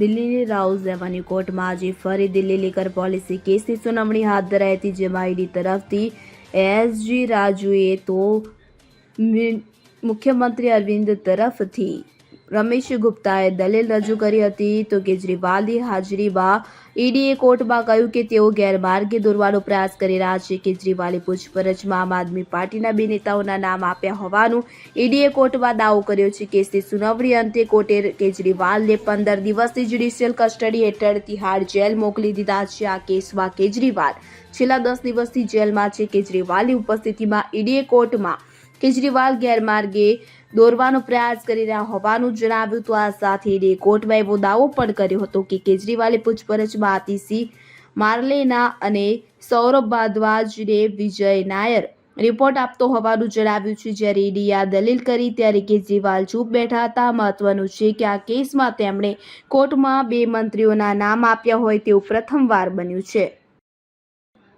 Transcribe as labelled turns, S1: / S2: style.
S1: દિલ્હીની Rouse avenue કોર્ટમાં આજે ફરી દિલ્હી લીકર પોલિસી કેસની સુનાવણી હાથ ધરાઈ હતી, જેમાં ઈડી તરફથી એસજી રાજુએ તો મુખ્યમંત્રી અરવિંદ તરફથી રમેશ ગુપ્તાએ દલીલ રજૂ કરી હતી તો કેજરીવાલની હાજરીમાં ઈડીએ કોર્ટમાં કહ્યું કે તેઓ ગેરમાર્ગે દોરવાનો પ્રયાસ કરી રહ્યા છે. કેજરીવાલે પૂછપરછમાં આમ આદમી પાર્ટીના બે નેતાઓના નામ આપ્યા હોવાનું ઈડીએ કોર્ટમાં દાવો કર્યો છે. કેસની સુનાવણી અંતે કોર્ટે કેજરીવાલને પંદર દિવસની જ્યુડિશિયલ કસ્ટડી હેઠળ તિહાડ જેલ મોકલી દીધા છે. આ કેસમાં કેજરીવાલ છેલ્લા દસ દિવસથી જેલમાં છે. કેજરીવાલની ઉપસ્થિતિમાં ઈડીએ કોર્ટમાં કેજરીવાલ ગેરમાર્ગે દોરવાનો પ્રયાસ કરી રહ્યા હોવાનું જણાવ્યું તો આ સાથે કોર્ટમાં એવો દાવો પણ કર્યો હતો કે કેજરીવાલે પૂછપરછમાં આતિશી માર્લેના અને સૌરભ ભારદ્વાજને વિજય નાયર રિપોર્ટ આપતો હોવાનું જણાવ્યું છે. જ્યારે ઈડીએ આ દલીલ કરી ત્યારે કેજરીવાલ ચૂપ બેઠા હતા. મહત્વનું છે કે આ કેસમાં તેમણે કોર્ટમાં બે મંત્રીઓના નામ આપ્યા હોય તેવું પ્રથમવાર બન્યું છે.